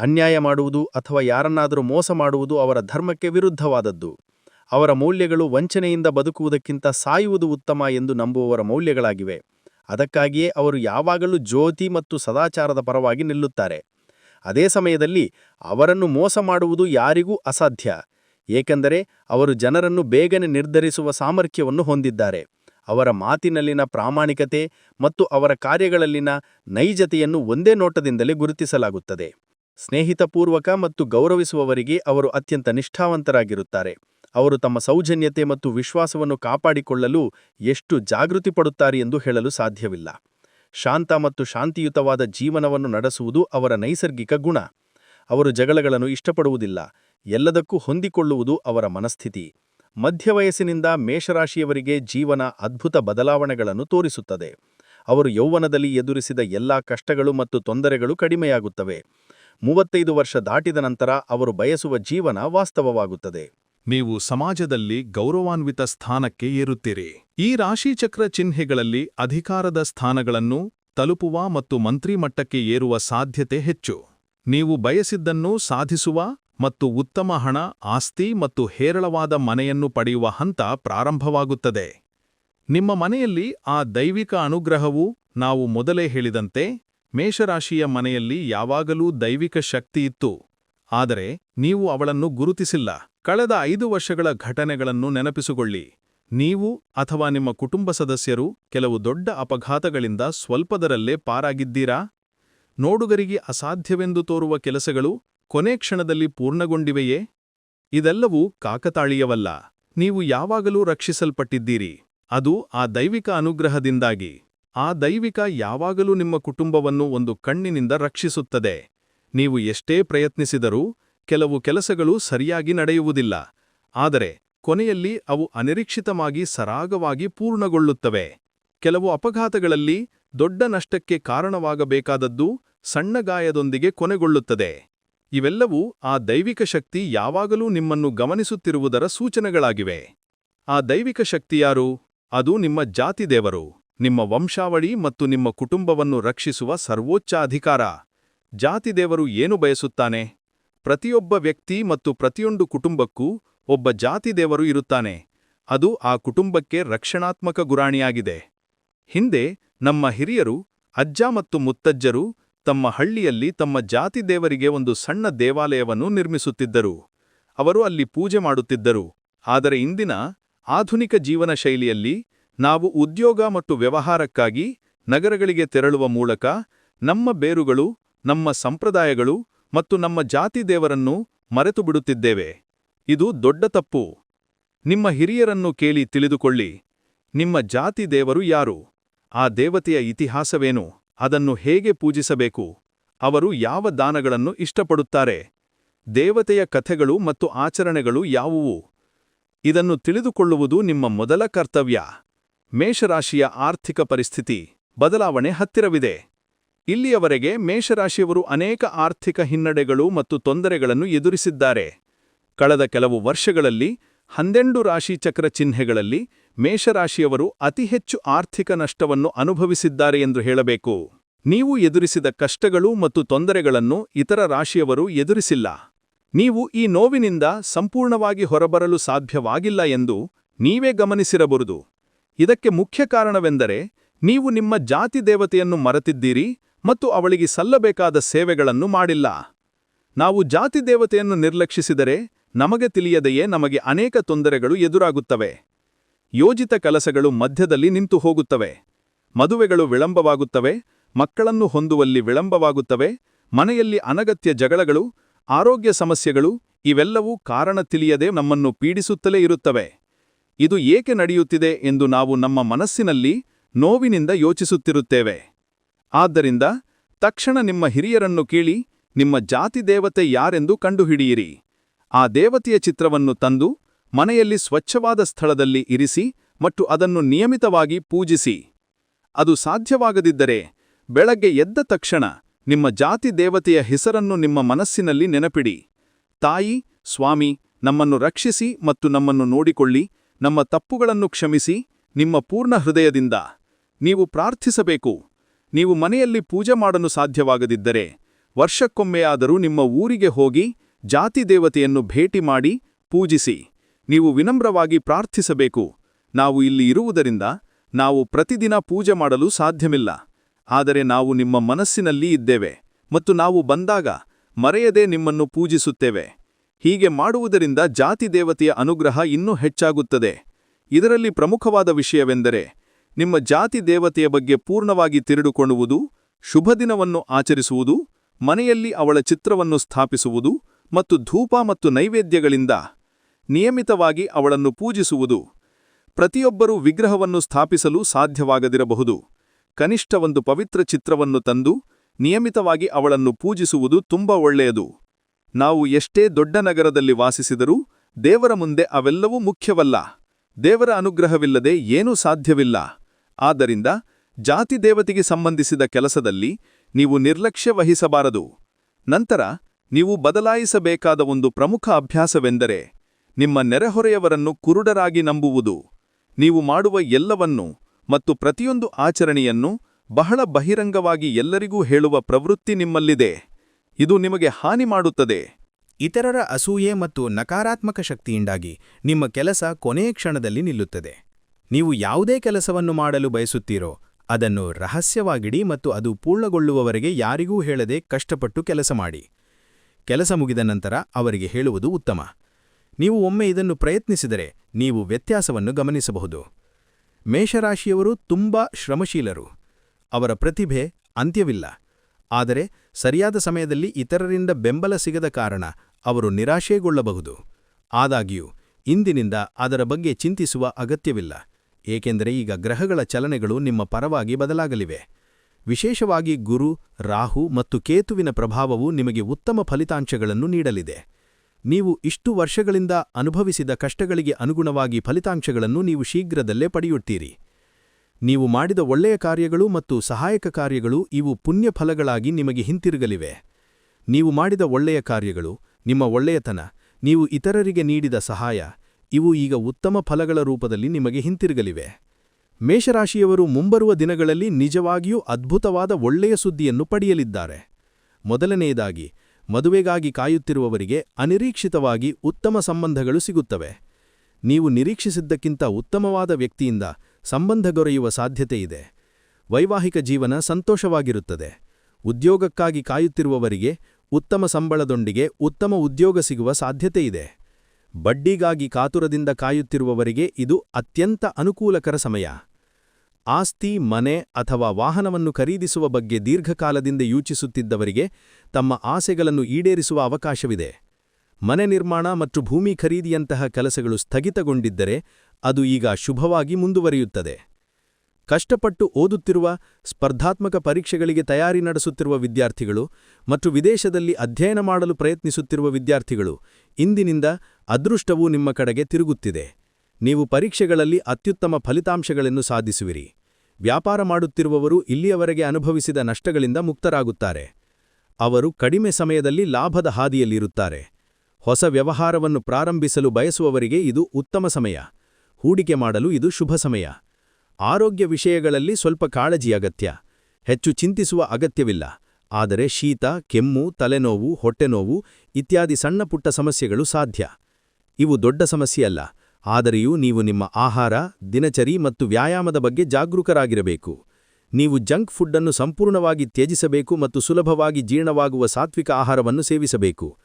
ಅನ್ಯಾಯ ಮಾಡುವುದು ಅಥವಾ ಯಾರನ್ನಾದರೂ ಮೋಸ ಮಾಡುವುದು ಅವರ ಧರ್ಮಕ್ಕೆ ವಿರುದ್ಧವಾದದ್ದು. ಅವರ ಮೌಲ್ಯಗಳು ವಂಚನೆಯಿಂದ ಬದುಕುವುದಕ್ಕಿಂತ ಸಾಯುವುದು ಉತ್ತಮ ಎಂದು ನಂಬುವವರ ಮೌಲ್ಯಗಳಾಗಿವೆ. ಅದಕ್ಕಾಗಿಯೇ ಅವರು ಯಾವಾಗಲೂ ಜ್ಯೋತಿ ಮತ್ತು ಸದಾಚಾರದ ಪರವಾಗಿ ನಿಲ್ಲುತ್ತಾರೆ. ಅದೇ ಸಮಯದಲ್ಲಿ ಅವರನ್ನು ಮೋಸ ಮಾಡುವುದು ಯಾರಿಗೂ ಅಸಾಧ್ಯ. ಏಕೆಂದರೆ ಅವರು ಜನರನ್ನು ಬೇಗನೆ ನಿರ್ಧರಿಸುವ ಸಾಮರ್ಥ್ಯವನ್ನು ಹೊಂದಿದ್ದಾರೆ. ಅವರ ಮಾತಿನಲ್ಲಿನ ಪ್ರಾಮಾಣಿಕತೆ ಮತ್ತು ಅವರ ಕಾರ್ಯಗಳಲ್ಲಿನ ನೈಜತೆಯನ್ನು ಒಂದೇ ನೋಟದಿಂದಲೇ ಗುರುತಿಸಲಾಗುತ್ತದೆ. ಸ್ನೇಹಿತಪೂರ್ವಕ ಮತ್ತು ಗೌರವಿಸುವವರಿಗೆ ಅವರು ಅತ್ಯಂತ ನಿಷ್ಠಾವಂತರಾಗಿರುತ್ತಾರೆ. ಅವರು ತಮ್ಮ ಸೌಜನ್ಯತೆ ಮತ್ತು ವಿಶ್ವಾಸವನ್ನು ಕಾಪಾಡಿಕೊಳ್ಳಲು ಎಷ್ಟು ಜಾಗೃತಿ ಪಡುತ್ತಾರೆ ಎಂದು ಹೇಳಲು ಸಾಧ್ಯವಿಲ್ಲ. ಶಾಂತ ಮತ್ತು ಶಾಂತಿಯುತವಾದ ಜೀವನವನ್ನು ನಡೆಸುವುದು ಅವರ ನೈಸರ್ಗಿಕ ಗುಣ. ಅವರು ಜಗಳಗಳನ್ನು ಇಷ್ಟಪಡುವುದಿಲ್ಲ. ಎಲ್ಲದಕ್ಕೂ ಹೊಂದಿಕೊಳ್ಳುವುದು ಅವರ ಮನಸ್ಥಿತಿ. ಮಧ್ಯವಯಸ್ಸಿನಿಂದ ಮೇಷರಾಶಿಯವರಿಗೆ ಜೀವನ ಅದ್ಭುತ ಬದಲಾವಣೆಗಳನ್ನು ತೋರಿಸುತ್ತದೆ. ಅವರು ಯೌವನದಲ್ಲಿ ಎದುರಿಸಿದ ಎಲ್ಲಾ ಕಷ್ಟಗಳು ಮತ್ತು ತೊಂದರೆಗಳು ಕಡಿಮೆಯಾಗುತ್ತವೆ. ಮೂವತ್ತೈದು ವರ್ಷ ದಾಟಿದ ನಂತರ ಅವರು ಬಯಸುವ ಜೀವನ ವಾಸ್ತವವಾಗುತ್ತದೆ. ನೀವು ಸಮಾಜದಲ್ಲಿ ಗೌರವಾನ್ವಿತ ಸ್ಥಾನಕ್ಕೆ ಏರುತ್ತೀರಿ. ಈ ರಾಶಿಚಕ್ರ ಚಿಹ್ನೆಗಳಲ್ಲಿ ಅಧಿಕಾರದ ಸ್ಥಾನಗಳನ್ನು ತಲುಪುವ ಮತ್ತು ಮಂತ್ರಿಮಟ್ಟಕ್ಕೆ ಏರುವ ಸಾಧ್ಯತೆ ಹೆಚ್ಚು. ನೀವು ಬಯಸಿದ್ದನ್ನು ಸಾಧಿಸುವ ಮತ್ತು ಉತ್ತಮ ಹಣ, ಆಸ್ತಿ ಮತ್ತು ಹೇರಳವಾದ ಮನೆಯನ್ನು ಪಡೆಯುವ ಹಂತ ಪ್ರಾರಂಭವಾಗುತ್ತದೆ. ನಿಮ್ಮ ಮನೆಯಲ್ಲಿ ಆ ದೈವಿಕ ಅನುಗ್ರಹವು ನಾವು ಮೊದಲೇ ಹೇಳಿದಂತೆ ಮೇಷರಾಶಿಯ ಮನೆಯಲ್ಲಿ ಯಾವಾಗಲೂ ದೈವಿಕ ಶಕ್ತಿಯಿತ್ತು ಆದರೆ, ನೀವು ಅವಳನ್ನು ಗುರುತಿಸಿಲ್ಲ. ಕಳೆದ ಐದು ವರ್ಷಗಳ ಘಟನೆಗಳನ್ನು ನೆನಪಿಸಿಕೊಳ್ಳಿ. ನೀವು ಅಥವಾ ನಿಮ್ಮ ಕುಟುಂಬ ಸದಸ್ಯರು ಕೆಲವು ದೊಡ್ಡ ಅಪಘಾತಗಳಿಂದ ಸ್ವಲ್ಪದರಲ್ಲೇ ಪಾರಾಗಿದ್ದೀರಾ? ನೋಡುಗರಿಗೆ ಅಸಾಧ್ಯವೆಂದು ತೋರುವ ಕೆಲಸಗಳು ಕೊನೆ ಕ್ಷಣದಲ್ಲಿ ಪೂರ್ಣಗೊಂಡಿವೆಯೇ? ಇದೆಲ್ಲವೂ ಕಾಕತಾಳೀಯವಲ್ಲ. ನೀವು ಯಾವಾಗಲೂ ರಕ್ಷಿಸಲ್ಪಟ್ಟಿದ್ದೀರಿ. ಅದು ಆ ದೈವಿಕ ಅನುಗ್ರಹದಿಂದಾಗಿ. ಆ ದೈವಿಕ ಯಾವಾಗಲೂ ನಿಮ್ಮ ಕುಟುಂಬವನ್ನು ಒಂದು ಕಣ್ಣಿನಿಂದ ರಕ್ಷಿಸುತ್ತದೆ. ನೀವು ಎಷ್ಟೇ ಪ್ರಯತ್ನಿಸಿದರೂ ಕೆಲವು ಕೆಲಸಗಳು ಸರಿಯಾಗಿ ನಡೆಯುವುದಿಲ್ಲ. ಆದರೆ ಕೊನೆಯಲ್ಲಿ ಅವು ಅನಿರೀಕ್ಷಿತವಾಗಿ ಸರಾಗವಾಗಿ ಪೂರ್ಣಗೊಳ್ಳುತ್ತವೆ. ಕೆಲವು ಅಪಘಾತಗಳಲ್ಲಿ ದೊಡ್ಡ ನಷ್ಟಕ್ಕೆ ಕಾರಣವಾಗಬೇಕಾದದ್ದು ಸಣ್ಣ ಗಾಯದೊಂದಿಗೆ ಕೊನೆಗೊಳ್ಳುತ್ತದೆ. ಇವೆಲ್ಲವೂ ಆ ದೈವಿಕ ಶಕ್ತಿ ಯಾವಾಗಲೂ ನಿಮ್ಮನ್ನು ಗಮನಿಸುತ್ತಿರುವುದರ ಸೂಚನೆಗಳಾಗಿವೆ. ಆ ದೈವಿಕ ಶಕ್ತಿಯಾರು ಅದು ನಿಮ್ಮ ಜಾತಿ ದೇವರು. ನಿಮ್ಮ ವಂಶಾವಳಿ ಮತ್ತು ನಿಮ್ಮ ಕುಟುಂಬವನ್ನು ರಕ್ಷಿಸುವ ಸರ್ವೋಚ್ಚ ಅಧಿಕಾರ ಜಾತಿದೇವರು ಏನು ಬಯಸುತ್ತಾನೆ? ಪ್ರತಿಯೊಬ್ಬ ವ್ಯಕ್ತಿ ಮತ್ತು ಪ್ರತಿಯೊಂದು ಕುಟುಂಬಕ್ಕೂ ಒಬ್ಬ ಜಾತಿದೇವರು ಇರುತ್ತಾನೆ. ಅದು ಆ ಕುಟುಂಬಕ್ಕೆ ರಕ್ಷಣಾತ್ಮಕ ಗುರಾಣಿಯಾಗಿದೆ. ಹಿಂದೆ ನಮ್ಮ ಹಿರಿಯರು, ಅಜ್ಜ ಮತ್ತು ಮುತ್ತಜ್ಜರು ತಮ್ಮ ಹಳ್ಳಿಯಲ್ಲಿ ತಮ್ಮ ಜಾತಿ ದೇವರಿಗೆ ಒಂದು ಸಣ್ಣ ದೇವಾಲಯವನ್ನು ನಿರ್ಮಿಸುತ್ತಿದ್ದರು. ಅವರು ಅಲ್ಲಿ ಪೂಜೆ ಮಾಡುತ್ತಿದ್ದರು. ಆದರೆ ಇಂದಿನ ಆಧುನಿಕ ಜೀವನ ಶೈಲಿಯಲ್ಲಿ ನಾವು ಉದ್ಯೋಗ ಮತ್ತು ವ್ಯವಹಾರಕ್ಕಾಗಿ ನಗರಗಳಿಗೆ ತೆರಳುವ ಮೂಲಕ ನಮ್ಮ ಬೇರುಗಳು, ನಮ್ಮ ಸಂಪ್ರದಾಯಗಳು ಮತ್ತು ನಮ್ಮ ಜಾತಿ ದೇವರನ್ನು ಮರೆತು ಬಿಡುತ್ತಿದ್ದೇವೆ ಇದು ದೊಡ್ಡ ತಪ್ಪು. ನಿಮ್ಮ ಹಿರಿಯರನ್ನು ಕೇಳಿ ತಿಳಿದುಕೊಳ್ಳಿ. ನಿಮ್ಮ ಜಾತಿ ದೇವರು ಯಾರು? ಆ ದೇವತೆಯ ಇತಿಹಾಸವೇನು? ಅದನ್ನು ಹೇಗೆ ಪೂಜಿಸಬೇಕು? ಅವರು ಯಾವ ದಾನಗಳನ್ನು ಇಷ್ಟಪಡುತ್ತಾರೆ? ದೇವತೆಯ ಕಥೆಗಳು ಮತ್ತು ಆಚರಣೆಗಳು ಯಾವುವು? ಇದನ್ನು ತಿಳಿದುಕೊಳ್ಳುವುದು ನಿಮ್ಮ ಮೊದಲ ಕರ್ತವ್ಯ. ಮೇಷರಾಶಿಯ ಆರ್ಥಿಕ ಪರಿಸ್ಥಿತಿ ಬದಲಾವಣೆ ಹತ್ತಿರವಿದೆ. ಇಲ್ಲಿಯವರೆಗೆ ಮೇಷರಾಶಿಯವರು ಅನೇಕ ಆರ್ಥಿಕ ಹಿನ್ನಡೆಗಳು ಮತ್ತು ತೊಂದರೆಗಳನ್ನು ಎದುರಿಸಿದ್ದಾರೆ. ಕಳೆದ ಕೆಲವು ವರ್ಷಗಳಲ್ಲಿ ಹನ್ನೆಂಡು ರಾಶಿ ಚಕ್ರ ಚಿಹ್ನೆಗಳಲ್ಲಿ ಮೇಷರಾಶಿಯವರು ಅತಿ ಹೆಚ್ಚು ಆರ್ಥಿಕ ನಷ್ಟವನ್ನು ಅನುಭವಿಸಿದ್ದಾರೆ ಎಂದು ಹೇಳಬೇಕು. ನೀವು ಎದುರಿಸಿದ ಕಷ್ಟಗಳು ಮತ್ತು ತೊಂದರೆಗಳನ್ನು ಇತರ ರಾಶಿಯವರು ಎದುರಿಸಿಲ್ಲ. ನೀವು ಈ ನೋವಿನಿಂದ ಸಂಪೂರ್ಣವಾಗಿ ಹೊರಬರಲು ಸಾಧ್ಯವಾಗಿಲ್ಲ ಎಂದು ನೀವೇ ಗಮನಿಸಿರಬಹುದು. ಇದಕ್ಕೆ ಮುಖ್ಯ ಕಾರಣವೆಂದರೆ ನೀವು ನಿಮ್ಮ ಜಾತಿ ದೇವತೆಯನ್ನು ಮರೆತಿದ್ದೀರಿ ಮತ್ತು ಅವಳಿಗೆ ಸಲ್ಲಬೇಕಾದ ಸೇವೆಗಳನ್ನು ಮಾಡಿಲ್ಲ. ನಾವು ಜಾತಿ ದೇವತೆಯನ್ನು ನಿರ್ಲಕ್ಷಿಸಿದರೆ ನಮಗೆ ತಿಳಿಯದೆಯೇ ನಮಗೆ ಅನೇಕ ತೊಂದರೆಗಳು ಎದುರಾಗುತ್ತವೆ. ಯೋಜಿತ ಕೆಲಸಗಳು ಮಧ್ಯದಲ್ಲಿ ನಿಂತು ಹೋಗುತ್ತವೆ. ಮದುವೆಗಳು ವಿಳಂಬವಾಗುತ್ತವೆ, ಮಕ್ಕಳನ್ನು ಹೊಂದುವಲ್ಲಿ ವಿಳಂಬವಾಗುತ್ತವೆ, ಮನೆಯಲ್ಲಿ ಅನಗತ್ಯ ಜಗಳಗಳು, ಆರೋಗ್ಯ ಸಮಸ್ಯೆಗಳು ಇವೆಲ್ಲವೂ ಕಾರಣ ತಿಳಿಯದೆ ನಮ್ಮನ್ನು ಪೀಡಿಸುತ್ತಲೇ ಇರುತ್ತವೆ. ಇದು ಏಕೆ ನಡೆಯುತ್ತಿದೆ ಎಂದು ನಾವು ನಮ್ಮ ಮನಸ್ಸಿನಲ್ಲಿ ನೋವಿನಿಂದ ಯೋಚಿಸುತ್ತಿರುತ್ತೇವೆ. ಆದ್ದರಿಂದ ತಕ್ಷಣ ನಿಮ್ಮ ಹಿರಿಯರನ್ನು ಕೇಳಿ, ನಿಮ್ಮ ಜಾತಿ ದೇವತೆ ಯಾರೆಂದು ಕಂಡುಹಿಡಿಯಿರಿ. ಆ ದೇವತೆಯ ಚಿತ್ರವನ್ನು ತಂದು ಮನೆಯಲ್ಲಿ ಸ್ವಚ್ಛವಾದ ಸ್ಥಳದಲ್ಲಿ ಇರಿಸಿ ಮತ್ತು ಅದನ್ನು ನಿಯಮಿತವಾಗಿ ಪೂಜಿಸಿ. ಅದು ಸಾಧ್ಯವಾಗದಿದ್ದರೆ ಬೆಳಗ್ಗೆ ಎದ್ದ ತಕ್ಷಣ ನಿಮ್ಮ ಜಾತಿ ದೇವತೆಯ ಹೆಸರನ್ನು ನಿಮ್ಮ ಮನಸ್ಸಿನಲ್ಲಿ ನೆನಪಿಡಿ. ತಾಯಿ, ಸ್ವಾಮಿ, ನಮ್ಮನ್ನು ರಕ್ಷಿಸಿ ಮತ್ತು ನಮ್ಮನ್ನು ನೋಡಿಕೊಳ್ಳಿ ನಮ್ಮ ತಪ್ಪುಗಳನ್ನು ಕ್ಷಮಿಸಿ ನಿಮ್ಮ ಪೂರ್ಣ ಹೃದಯದಿಂದ ನೀವು ಪ್ರಾರ್ಥಿಸಬೇಕು. ನೀವು ಮನೆಯಲ್ಲಿ ಪೂಜೆ ಮಾಡಲು ಸಾಧ್ಯವಾಗದಿದ್ದರೆ ವರ್ಷಕ್ಕೊಮ್ಮೆಯಾದರೂ ನಿಮ್ಮ ಊರಿಗೆ ಹೋಗಿ ಜಾತಿ ದೇವತೆಯನ್ನು ಭೇಟಿ ಮಾಡಿ ಪೂಜಿಸಿ. ನೀವು ವಿನಮ್ರವಾಗಿ ಪ್ರಾರ್ಥಿಸಬೇಕು. ನಾವು ಇಲ್ಲಿ ಇರುವುದರಿಂದ ನಾವು ಪ್ರತಿದಿನ ಪೂಜೆ ಮಾಡಲು ಸಾಧ್ಯವಿಲ್ಲ. ಆದರೆ ನಾವು ನಿಮ್ಮ ಮನಸ್ಸಿನಲ್ಲಿ ಇದ್ದೇವೆ ಮತ್ತು ನಾವು ಬಂದಾಗ ಮರೆಯದೆ ನಿಮ್ಮನ್ನು ಪೂಜಿಸುತ್ತೇವೆ. ಹೀಗೆ ಮಾಡುವುದರಿಂದ ಜಾತಿ ದೇವತೆಯ ಅನುಗ್ರಹ ಇನ್ನೂ ಹೆಚ್ಚಾಗುತ್ತದೆ. ಇದರಲ್ಲಿ ಪ್ರಮುಖವಾದ ವಿಷಯವೆಂದರೆ, ನಿಮ್ಮ ಜಾತಿ ದೇವತೆಯ ಬಗ್ಗೆ ಪೂರ್ಣವಾಗಿ ತಿಳಿದುಕೊಳ್ಳುವುದು ಶುಭದಿನವನ್ನು ಆಚರಿಸುವುದು, ಮನೆಯಲ್ಲಿ ಅವಳ ಚಿತ್ರವನ್ನು ಸ್ಥಾಪಿಸುವುದು ಮತ್ತು ಧೂಪ ಮತ್ತು ನೈವೇದ್ಯಗಳಿಂದ ನಿಯಮಿತವಾಗಿ ಅವಳನ್ನು ಪೂಜಿಸುವುದು. ಪ್ರತಿಯೊಬ್ಬರೂ ವಿಗ್ರಹವನ್ನು ಸ್ಥಾಪಿಸಲು ಸಾಧ್ಯವಾಗದಿರಬಹುದು. ಕನಿಷ್ಠ ಒಂದು ಪವಿತ್ರ ಚಿತ್ರವನ್ನು ತಂದು ನಿಯಮಿತವಾಗಿ ಅವಳನ್ನು ಪೂಜಿಸುವುದು ತುಂಬ ಒಳ್ಳೆಯದು. ನಾವು ಎಷ್ಟೇ ದೊಡ್ಡ ನಗರದಲ್ಲಿ ವಾಸಿಸಿದರೂ ದೇವರ ಮುಂದೆ ಅವೆಲ್ಲವೂ ಮುಖ್ಯವಲ್ಲ. ದೇವರ ಅನುಗ್ರಹವಿಲ್ಲದೆ ಏನೂ ಸಾಧ್ಯವಿಲ್ಲ. ಆದ್ದರಿಂದ ಜಾತಿ ದೇವತೆಗೆ ಸಂಬಂಧಿಸಿದ ಕೆಲಸದಲ್ಲಿ ನೀವು ನಿರ್ಲಕ್ಷ್ಯ ವಹಿಸಬಾರದು. ನಂತರ ನೀವು ಬದಲಾಯಿಸಬೇಕಾದ ಒಂದು ಪ್ರಮುಖ ಅಭ್ಯಾಸವೆಂದರೆ ನಿಮ್ಮ ನೆರೆಹೊರೆಯವರನ್ನು ಕುರುಡರಾಗಿ ನಂಬುವುದು. ನೀವು ಮಾಡುವ ಎಲ್ಲವನ್ನೂ ಮತ್ತು ಪ್ರತಿಯೊಂದು ಆಚರಣೆಯನ್ನು ಬಹಳ ಬಹಿರಂಗವಾಗಿ ಎಲ್ಲರಿಗೂ ಹೇಳುವ ಪ್ರವೃತ್ತಿ ನಿಮ್ಮಲ್ಲಿದೆ. ಇದು ನಿಮಗೆ ಹಾನಿ ಮಾಡುತ್ತದೆ. ಇತರರ ಅಸೂಯೆ ಮತ್ತು ನಕಾರಾತ್ಮಕ ಶಕ್ತಿಯಿಂದಾಗಿ ನಿಮ್ಮ ಕೆಲಸ ಕೊನೆಯ ಕ್ಷಣದಲ್ಲಿ ನಿಲ್ಲುತ್ತದೆ. ನೀವು ಯಾವುದೇ ಕೆಲಸವನ್ನು ಮಾಡಲು ಬಯಸುತ್ತೀರೋ, ಅದನ್ನು ರಹಸ್ಯವಾಗಿಡಿ ಮತ್ತು ಅದು ಪೂರ್ಣಗೊಳ್ಳುವವರೆಗೆ ಯಾರಿಗೂ ಹೇಳದೆ ಕಷ್ಟಪಟ್ಟು ಕೆಲಸ ಮಾಡಿ. ಕೆಲಸ ಮುಗಿದ ನಂತರ ಅವರಿಗೆ ಹೇಳುವುದು ಉತ್ತಮ. ನೀವು ಒಮ್ಮೆ ಇದನ್ನು ಪ್ರಯತ್ನಿಸಿದರೆ ನೀವು ವ್ಯತ್ಯಾಸವನ್ನು ಗಮನಿಸಬಹುದು. ಮೇಷರಾಶಿಯವರು ತುಂಬಾ ಶ್ರಮಶೀಲರು. ಅವರ ಪ್ರತಿಭೆ ಅಂತ್ಯವಿಲ್ಲ. ಆದರೆ ಸರಿಯಾದ ಸಮಯದಲ್ಲಿ ಇತರರಿಂದ ಬೆಂಬಲ ಸಿಗದ ಕಾರಣ ಅವರು ನಿರಾಶೆಗೊಳ್ಳಬಹುದು. ಆದಾಗ್ಯೂ, ಇಂದಿನಿಂದ ಅದರ ಬಗ್ಗೆ ಚಿಂತಿಸುವ ಅಗತ್ಯವಿಲ್ಲ, ಏಕೆಂದರೆ ಈಗ ಗ್ರಹಗಳ ಚಲನೆಗಳು ನಿಮ್ಮ ಪರವಾಗಿ ಬದಲಾಗಲಿವೆ. ವಿಶೇಷವಾಗಿ ಗುರು, ರಾಹು ಮತ್ತು ಕೇತುವಿನ ಪ್ರಭಾವವು ನಿಮಗೆ ಉತ್ತಮ ಫಲಿತಾಂಶಗಳನ್ನು ನೀಡಲಿದೆ. ನೀವು ಇಷ್ಟು ವರ್ಷಗಳಿಂದ ಅನುಭವಿಸಿದ ಕಷ್ಟಗಳಿಗೆ ಅನುಗುಣವಾಗಿ ಫಲಿತಾಂಶಗಳನ್ನು ನೀವು ಶೀಘ್ರದಲ್ಲೇ ಪಡೆಯುತ್ತೀರಿ. ನೀವು ಮಾಡಿದ ಒಳ್ಳೆಯ ಕಾರ್ಯಗಳು ಮತ್ತು ಸಹಾಯಕ ಕಾರ್ಯಗಳು ಇವು ಪುಣ್ಯ ಫಲಗಳಾಗಿ ನಿಮಗೆ ಹಿಂತಿರುಗಲಿವೆ. ನೀವು ಮಾಡಿದ ಒಳ್ಳೆಯ ಕಾರ್ಯಗಳು, ನಿಮ್ಮ ಒಳ್ಳೆಯತನ, ನೀವು ಇತರರಿಗೆ ನೀಡಿದ ಸಹಾಯ, ಇವು ಈಗ ಉತ್ತಮ ಫಲಗಳ ರೂಪದಲ್ಲಿ ನಿಮಗೆ ಹಿಂತಿರುಗಲಿವೆ. ಮೇಷರಾಶಿಯವರು ಮುಂಬರುವ ದಿನಗಳಲ್ಲಿ ನಿಜವಾಗಿಯೂ ಅದ್ಭುತವಾದ ಒಳ್ಳೆಯ ಸುದ್ದಿಯನ್ನು ಪಡೆಯಲಿದ್ದಾರೆ. ಮೊದಲನೆಯದಾಗಿ, ಮದುವೆಗಾಗಿ ಕಾಯುತ್ತಿರುವವರಿಗೆ ಅನಿರೀಕ್ಷಿತವಾಗಿ ಉತ್ತಮ ಸಂಬಂಧಗಳು ಸಿಗುತ್ತವೆ. ನೀವು ನಿರೀಕ್ಷಿಸಿದ್ದಕ್ಕಿಂತ ಉತ್ತಮವಾದ ವ್ಯಕ್ತಿಯಿಂದ ಸಂಬಂಧಗೊರೆಯುವ ಸಾಧ್ಯತೆಯಿದೆ ವೈವಾಹಿಕ ಜೀವನ ಸಂತೋಷವಾಗಿರುತ್ತದೆ. ಉದ್ಯೋಗಕ್ಕಾಗಿ ಕಾಯುತ್ತಿರುವವರಿಗೆ ಉತ್ತಮ ಸಂಬಳದೊಂದಿಗೆ ಉತ್ತಮ ಉದ್ಯೋಗ ಸಿಗುವ ಸಾಧ್ಯತೆಯಿದೆ ಬಡ್ಡಿಗಾಗಿ ಕಾತುರದಿಂದ ಕಾಯುತ್ತಿರುವವರಿಗೆ ಇದು ಅತ್ಯಂತ ಅನುಕೂಲಕರ ಸಮಯ. ಆಸ್ತಿ, ಮನೆ ಅಥವಾ ವಾಹನವನ್ನು ಖರೀದಿಸುವ ಬಗ್ಗೆ ದೀರ್ಘಕಾಲದಿಂದ ಯೋಚಿಸುತ್ತಿದ್ದವರಿಗೆ ತಮ್ಮ ಆಸೆಗಳನ್ನು ಈಡೇರಿಸುವ ಅವಕಾಶವಿದೆ. ಮನೆ ನಿರ್ಮಾಣ ಮತ್ತು ಭೂಮಿ ಖರೀದಿಯಂತಹ ಕೆಲಸಗಳು ಸ್ಥಗಿತಗೊಂಡಿದ್ದರೆ ಅದು ಈಗ ಶುಭವಾಗಿ ಮುಂದುವರಿಯುತ್ತದೆ. ಕಷ್ಟಪಟ್ಟು ಓದುತ್ತಿರುವ, ಸ್ಪರ್ಧಾತ್ಮಕ ಪರೀಕ್ಷೆಗಳಿಗೆ ತಯಾರಿ ನಡೆಸುತ್ತಿರುವ ವಿದ್ಯಾರ್ಥಿಗಳು ಮತ್ತು ವಿದೇಶದಲ್ಲಿ ಅಧ್ಯಯನ ಮಾಡಲು ಪ್ರಯತ್ನಿಸುತ್ತಿರುವ ವಿದ್ಯಾರ್ಥಿಗಳು, ಇಂದಿನಿಂದ ಅದೃಷ್ಟವು ನಿಮ್ಮ ಕಡೆಗೆ ತಿರುಗುತ್ತಿದೆ. ನೀವು ಪರೀಕ್ಷೆಗಳಲ್ಲಿ ಅತ್ಯುತ್ತಮ ಫಲಿತಾಂಶಗಳನ್ನು ಸಾಧಿಸುವಿರಿ. ವ್ಯಾಪಾರ ಮಾಡುತ್ತಿರುವವರು ಇಲ್ಲಿಯವರೆಗೆ ಅನುಭವಿಸಿದ ನಷ್ಟಗಳಿಂದ ಮುಕ್ತರಾಗುತ್ತಾರೆ. ಅವರು ಕಡಿಮೆ ಸಮಯದಲ್ಲಿ ಲಾಭದ ಹಾದಿಯಲ್ಲಿರುತ್ತಾರೆ. ಹೊಸ ವ್ಯವಹಾರವನ್ನು ಪ್ರಾರಂಭಿಸಲು ಬಯಸುವವರಿಗೆ ಇದು ಉತ್ತಮ ಸಮಯ. ಹೂಡಿಕೆ ಮಾಡಲು ಇದು ಶುಭ ಸಮಯ. ಆರೋಗ್ಯ ವಿಷಯಗಳಲ್ಲಿ ಸ್ವಲ್ಪ ಕಾಳಜಿ ಅಗತ್ಯ. ಹೆಚ್ಚು ಚಿಂತಿಸುವ ಅಗತ್ಯವಿಲ್ಲ. ಆದರೆ ಶೀತ, ಕೆಮ್ಮು, ತಲೆನೋವು, ಹೊಟ್ಟೆನೋವು ಇತ್ಯಾದಿ ಸಣ್ಣಪುಟ್ಟ ಸಮಸ್ಯೆಗಳು ಸಾಧ್ಯ. ಇವು ದೊಡ್ಡ ಸಮಸ್ಯೆಯಲ್ಲ ಆದರೆಯೂ ನೀವು ನಿಮ್ಮ ಆಹಾರ, ದಿನಚರಿ ಮತ್ತು ವ್ಯಾಯಾಮದ ಬಗ್ಗೆ ಜಾಗರೂಕರಾಗಿರಬೇಕು. ನೀವು ಜಂಕ್ ಫುಡ್ಡನ್ನು ಸಂಪೂರ್ಣವಾಗಿ ತ್ಯಜಿಸಬೇಕು ಮತ್ತು ಸುಲಭವಾಗಿ ಜೀರ್ಣವಾಗುವ ಸಾತ್ವಿಕ ಆಹಾರವನ್ನು ಸೇವಿಸಬೇಕು.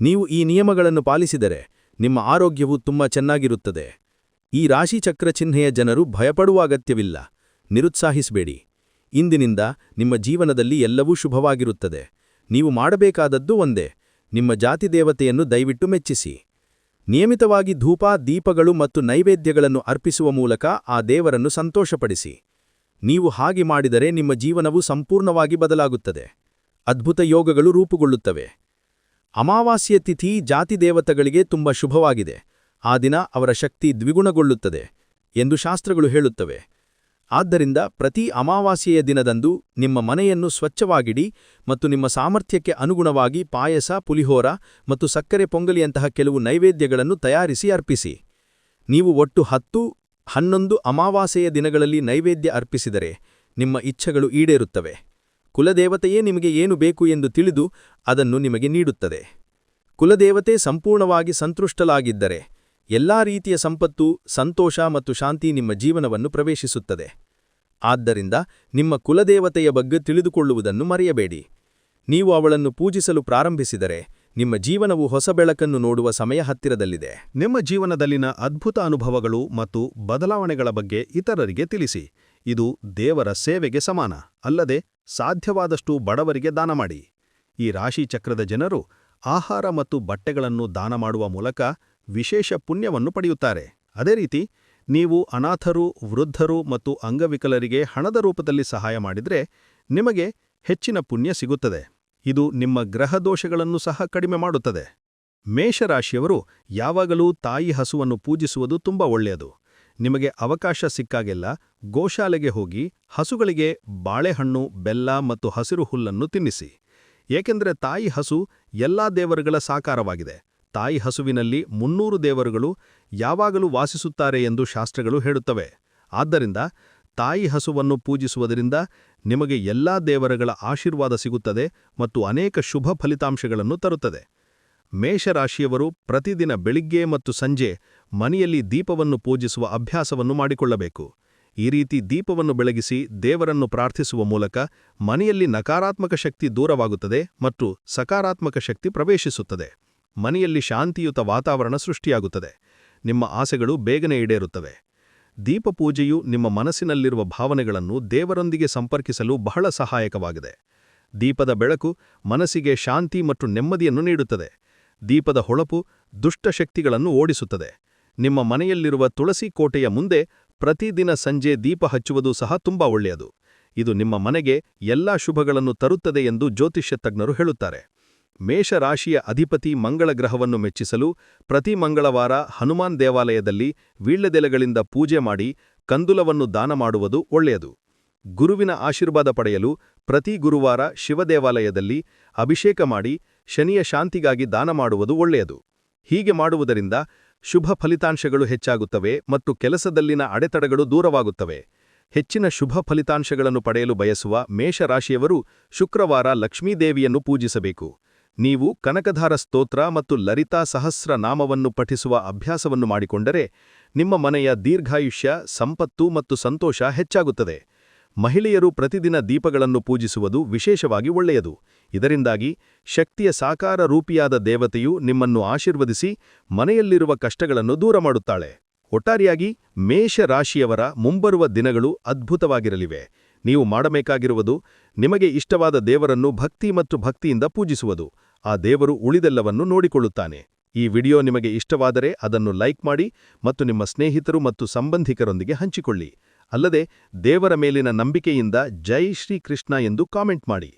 ನೀವು ಈ ನಿಯಮಗಳನ್ನು ಪಾಲಿಸಿದರೆ ನಿಮ್ಮ ಆರೋಗ್ಯವು ತುಂಬಾ ಚೆನ್ನಾಗಿರುತ್ತದೆ. ಈ ರಾಶಿಚಕ್ರ ಚಿಹ್ನೆಯ ಜನರು ಭಯಪಡುವ ಅಗತ್ಯವಿಲ್ಲ. ನಿರುತ್ಸಾಹಿಸಬೇಡಿ. ಇಂದಿನಿಂದ ನಿಮ್ಮ ಜೀವನದಲ್ಲಿ ಎಲ್ಲವೂ ಶುಭವಾಗಿರುತ್ತದೆ. ನೀವು ಮಾಡಬೇಕಾದದ್ದು ಒಂದೇ, ನಿಮ್ಮ ಜಾತಿ ದೇವತೆಯನ್ನು ದಯವಿಟ್ಟು ಮೆಚ್ಚಿಸಿ. ನಿಯಮಿತವಾಗಿ ಧೂಪ, ದೀಪಗಳು ಮತ್ತು ನೈವೇದ್ಯಗಳನ್ನು ಅರ್ಪಿಸುವ ಮೂಲಕ ಆ ದೇವರನ್ನು ಸಂತೋಷಪಡಿಸಿ. ನೀವು ಹಾಗೆ ಮಾಡಿದರೆ ನಿಮ್ಮ ಜೀವನವು ಸಂಪೂರ್ಣವಾಗಿ ಬದಲಾಗುತ್ತದೆ. ಅದ್ಭುತ ಯೋಗಗಳು ರೂಪುಗೊಳ್ಳುತ್ತವೆ. ಅಮಾವಾಸ್ಯ ತಿಥಿ ಜಾತಿದೇವತೆಗಳಿಗೆ ತುಂಬ ಶುಭವಾಗಿದೆ. ಆ ದಿನ ಅವರ ಶಕ್ತಿ ದ್ವಿಗುಣಗೊಳ್ಳುತ್ತದೆ ಎಂದು ಶಾಸ್ತ್ರಗಳು ಹೇಳುತ್ತವೆ. ಆದ್ದರಿಂದ ಪ್ರತಿ ಅಮಾವಾಸ್ಯೆಯ ದಿನದಂದು ನಿಮ್ಮ ಮನೆಯನ್ನು ಸ್ವಚ್ಛವಾಗಿಡಿ ಮತ್ತು ನಿಮ್ಮ ಸಾಮರ್ಥ್ಯಕ್ಕೆ ಅನುಗುಣವಾಗಿ ಪಾಯಸ, ಪುಲಿಹೋರ ಮತ್ತು ಸಕ್ಕರೆ ಪೊಂಗಲಿಯಂತಹ ಕೆಲವು ನೈವೇದ್ಯಗಳನ್ನು ತಯಾರಿಸಿ ಅರ್ಪಿಸಿ. ನೀವು ಒಟ್ಟು ಹತ್ತು, ಹನ್ನೊಂದು ಅಮಾವಾಸ್ಯೆಯ ದಿನಗಳಲ್ಲಿ ನೈವೇದ್ಯ ಅರ್ಪಿಸಿದರೆ ನಿಮ್ಮ ಇಚ್ಛೆಗಳು ಈಡೇರುತ್ತವೆ. ಕುಲದೇವತೆಯೇ ನಿಮಗೆ ಏನು ಬೇಕು ಎಂದು ತಿಳಿದು ಅದನ್ನು ನಿಮಗೆ ನೀಡುತ್ತದೆ. ಕುಲದೇವತೆ ಸಂಪೂರ್ಣವಾಗಿ ಸಂತುಷ್ಟಲಾಗಿದ್ದರೆ ಎಲ್ಲಾ ರೀತಿಯ ಸಂಪತ್ತು, ಸಂತೋಷ ಮತ್ತು ಶಾಂತಿ ನಿಮ್ಮ ಜೀವನವನ್ನು ಪ್ರವೇಶಿಸುತ್ತದೆ. ಆದ್ದರಿಂದ ನಿಮ್ಮ ಕುಲದೇವತೆಯ ಬಗ್ಗೆ ತಿಳಿದುಕೊಳ್ಳುವುದನ್ನು ಮರೆಯಬೇಡಿ. ನೀವು ಅವಳನ್ನು ಪೂಜಿಸಲು ಪ್ರಾರಂಭಿಸಿದರೆ ನಿಮ್ಮ ಜೀವನವು ಹೊಸ ಬೆಳಕನ್ನು ನೋಡುವ ಸಮಯ ಹತ್ತಿರದಲ್ಲಿದೆ. ನಿಮ್ಮ ಜೀವನದಲ್ಲಿನ ಅದ್ಭುತ ಅನುಭವಗಳು ಮತ್ತು ಬದಲಾವಣೆಗಳ ಬಗ್ಗೆ ಇತರರಿಗೆ ತಿಳಿಸಿ. ಇದು ದೇವರ ಸೇವೆಗೆ ಸಮಾನ, ಅಲ್ಲದೆ ಸಾಧ್ಯವಾದಷ್ಟು ಬಡವರಿಗೆ ದಾನ ಮಾಡಿ. ಈ ರಾಶಿಚಕ್ರದ ಜನರು ಆಹಾರ ಮತ್ತು ಬಟ್ಟೆಗಳನ್ನು ದಾನ ಮಾಡುವ ಮೂಲಕ ವಿಶೇಷ ಪುಣ್ಯವನ್ನು ಪಡೆಯುತ್ತಾರೆ. ಅದೇ ರೀತಿ, ನೀವು ಅನಾಥರು, ವೃದ್ಧರು ಮತ್ತು ಅಂಗವಿಕಲರಿಗೆ ಹಣದ ರೂಪದಲ್ಲಿ ಸಹಾಯ ಮಾಡಿದರೆ ನಿಮಗೆ ಹೆಚ್ಚಿನ ಪುಣ್ಯ ಸಿಗುತ್ತದೆ. ಇದು ನಿಮ್ಮ ಗ್ರಹದೋಷಗಳನ್ನು ಸಹ ಕಡಿಮೆ ಮಾಡುತ್ತದೆ. ಮೇಷರಾಶಿಯವರು ಯಾವಾಗಲೂ ತಾಯಿ ಹಸುವನ್ನು ಪೂಜಿಸುವುದು ತುಂಬ ಒಳ್ಳೆಯದು. ನಿಮಗೆ ಅವಕಾಶ ಸಿಕ್ಕಾಗೆಲ್ಲ ಗೋಶಾಲೆಗೆ ಹೋಗಿ ಹಸುಗಳಿಗೆ ಬಾಳೆಹಣ್ಣು, ಬೆಲ್ಲ ಮತ್ತು ಹಸಿರು ಹುಲ್ಲನ್ನು ತಿನ್ನಿಸಿ. ಏಕೆಂದರೆ ತಾಯಿ ಹಸು ಎಲ್ಲಾ ದೇವರುಗಳ ಸಾಕಾರವಾಗಿದೆ. ತಾಯಿ ಹಸುವಿನಲ್ಲಿ ಮುನ್ನೂರು ದೇವರುಗಳು ಯಾವಾಗಲೂ ವಾಸಿಸುತ್ತಾರೆ ಎಂದು ಶಾಸ್ತ್ರಗಳು ಹೇಳುತ್ತವೆ. ಆದ್ದರಿಂದ ತಾಯಿ ಹಸುವನ್ನು ಪೂಜಿಸುವುದರಿಂದ ನಿಮಗೆ ಎಲ್ಲಾ ದೇವರಗಳ ಆಶೀರ್ವಾದ ಸಿಗುತ್ತದೆ ಮತ್ತು ಅನೇಕ ಶುಭ ಫಲಿತಾಂಶಗಳನ್ನು ತರುತ್ತದೆ. ಮೇಷರಾಶಿಯವರು ಪ್ರತಿದಿನ ಬೆಳಿಗ್ಗೆ ಮತ್ತು ಸಂಜೆ ಮನೆಯಲ್ಲಿ ದೀಪವನ್ನು ಪೂಜಿಸುವ ಅಭ್ಯಾಸವನ್ನು ಮಾಡಿಕೊಳ್ಳಬೇಕು. ಈ ರೀತಿ ದೀಪವನ್ನು ಬೆಳಗಿಸಿ ದೇವರನ್ನು ಪ್ರಾರ್ಥಿಸುವ ಮೂಲಕ ಮನೆಯಲ್ಲಿ ನಕಾರಾತ್ಮಕ ಶಕ್ತಿ ದೂರವಾಗುತ್ತದೆ ಮತ್ತು ಸಕಾರಾತ್ಮಕ ಶಕ್ತಿ ಪ್ರವೇಶಿಸುತ್ತದೆ. ಮನೆಯಲ್ಲಿ ಶಾಂತಿಯುತ ವಾತಾವರಣ ಸೃಷ್ಟಿಯಾಗುತ್ತದೆ. ನಿಮ್ಮ ಆಸೆಗಳು ಬೇಗನೆ ಈಡೇರುತ್ತವೆ. ದೀಪಪೂಜೆಯು ನಿಮ್ಮ ಮನಸ್ಸಿನಲ್ಲಿರುವ ಭಾವನೆಗಳನ್ನು ದೇವರೊಂದಿಗೆ ಸಂಪರ್ಕಿಸಲು ಬಹಳ ಸಹಾಯಕವಾಗಿದೆ. ದೀಪದ ಬೆಳಕು ಮನಸ್ಸಿಗೆ ಶಾಂತಿ ಮತ್ತು ನೆಮ್ಮದಿಯನ್ನು ನೀಡುತ್ತದೆ. ದೀಪದ ಹೊಳಪು ದುಷ್ಟಶಕ್ತಿಗಳನ್ನು ಓಡಿಸುತ್ತದೆ. ನಿಮ್ಮ ಮನೆಯಲ್ಲಿರುವ ತುಳಸಿ ಕೋಟೆಯ ಮುಂದೆ ಪ್ರತಿದಿನ ಸಂಜೆ ದೀಪ ಹಚ್ಚುವುದು ಸಹ ತುಂಬಾ ಒಳ್ಳೆಯದು. ಇದು ನಿಮ್ಮ ಮನೆಗೆ ಎಲ್ಲಾ ಶುಭಗಳನ್ನು ತರುತ್ತದೆ ಎಂದು ಜ್ಯೋತಿಷ್ಯ ತಜ್ಞರು ಹೇಳುತ್ತಾರೆ. ಮೇಷರಾಶಿಯ ಅಧಿಪತಿ ಮಂಗಳ ಗ್ರಹವನ್ನು ಮೆಚ್ಚಿಸಲು ಪ್ರತಿ ಮಂಗಳವಾರ ಹನುಮಾನ್ ದೇವಾಲಯದಲ್ಲಿ ವೀಳ್ಯದೆಲೆಗಳಿಂದ ಪೂಜೆ ಮಾಡಿ ಕಂದುಲವನ್ನು ದಾನ ಮಾಡುವುದು ಒಳ್ಳೆಯದು. ಗುರುವಿನ ಆಶೀರ್ವಾದ ಪಡೆಯಲು ಪ್ರತಿ ಗುರುವಾರ ಶಿವದೇವಾಲಯದಲ್ಲಿ ಅಭಿಷೇಕ ಮಾಡಿ ಶನಿಯ ಶಾಂತಿಗಾಗಿ ದಾನ ಮಾಡುವುದು ಒಳ್ಳೆಯದು. ಹೀಗೆ ಮಾಡುವುದರಿಂದ ಶುಭ ಫಲಿತಾಂಶಗಳು ಹೆಚ್ಚಾಗುತ್ತವೆ ಮತ್ತು ಕೆಲಸದಲ್ಲಿನ ಅಡೆತಡೆಗಳು ದೂರವಾಗುತ್ತವೆ. ಹೆಚ್ಚಿನ ಶುಭ ಫಲಿತಾಂಶಗಳನ್ನು ಪಡೆಯಲು ಬಯಸುವ ಮೇಷರಾಶಿಯವರು ಶುಕ್ರವಾರ ಲಕ್ಷ್ಮೀದೇವಿಯನ್ನು ಪೂಜಿಸಬೇಕು. ನೀವು ಕನಕಧಾರ ಸ್ತೋತ್ರ ಮತ್ತು ಲಲಿತಾ ಸಹಸ್ರ ನಾಮವನ್ನು ಪಠಿಸುವ ಅಭ್ಯಾಸವನ್ನು ಮಾಡಿಕೊಂಡರೆ ನಿಮ್ಮ ಮನೆಯ ದೀರ್ಘಾಯುಷ್ಯ, ಸಂಪತ್ತು ಮತ್ತು ಸಂತೋಷ ಹೆಚ್ಚಾಗುತ್ತದೆ. ಮಹಿಳೆಯರು ಪ್ರತಿದಿನ ದೀಪಗಳನ್ನು ಪೂಜಿಸುವುದು ವಿಶೇಷವಾಗಿ ಒಳ್ಳೆಯದು. ಇದರಿಂದಾಗಿ ಶಕ್ತಿಯ ಸಾಕಾರ ರೂಪಿಯಾದ ದೇವತೆಯು ನಿಮ್ಮನ್ನು ಆಶೀರ್ವದಿಸಿ ಮನೆಯಲ್ಲಿರುವ ಕಷ್ಟಗಳನ್ನು ದೂರ ಮಾಡುತ್ತಾಳೆ. ಒಟ್ಟಾರೆಯಾಗಿ ಮೇಷ ರಾಶಿಯವರ ಮುಂಬರುವ ದಿನಗಳು ಅದ್ಭುತವಾಗಿರಲಿವೆ. ನೀವು ಮಾಡಬೇಕಾಗಿರುವುದು ನಿಮಗೆ ಇಷ್ಟವಾದ ದೇವರನ್ನು ಭಕ್ತಿ ಮತ್ತು ಭಕ್ತಿಯಿಂದ ಪೂಜಿಸುವುದು. ಆ ದೇವರು ಉಳಿದೆಲ್ಲವನ್ನು ನೋಡಿಕೊಳ್ಳುತ್ತಾನೆ. ಈ ವಿಡಿಯೋ ನಿಮಗೆ ಇಷ್ಟವಾದರೆ ಅದನ್ನು ಲೈಕ್ ಮಾಡಿ ಮತ್ತು ನಿಮ್ಮ ಸ್ನೇಹಿತರು ಮತ್ತು ಸಂಬಂಧಿಕರೊಂದಿಗೆ ಹಂಚಿಕೊಳ್ಳಿ. ಅಲ್ಲದೆ, ದೇವರ ಮೇಲಿನ ನಂಬಿಕೆಯಿಂದ ಜೈ ಶ್ರೀಕೃಷ್ಣ ಎಂದು ಕಾಮೆಂಟ್ ಮಾಡಿ.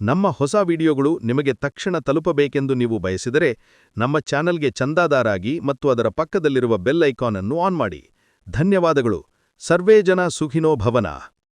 ನಮ್ಮ ಹೊಸ ವಿಡಿಯೋಗಳು ನಿಮಗೆ ತಕ್ಷಣ ತಲುಪಬೇಕೆಂದು ನೀವು ಬಯಸಿದರೆ ನಮ್ಮ ಚಾನಲ್ಗೆ ಚಂದಾದಾರಾಗಿ ಮತ್ತು ಅದರ ಪಕ್ಕದಲ್ಲಿರುವ ಬೆಲ್ ಐಕಾನ್ ಅನ್ನು ಆನ್ ಮಾಡಿ. ಧನ್ಯವಾದಗಳು. ಸರ್ವೇ ಜನ ಸುಖಿನೋ ಭವನ.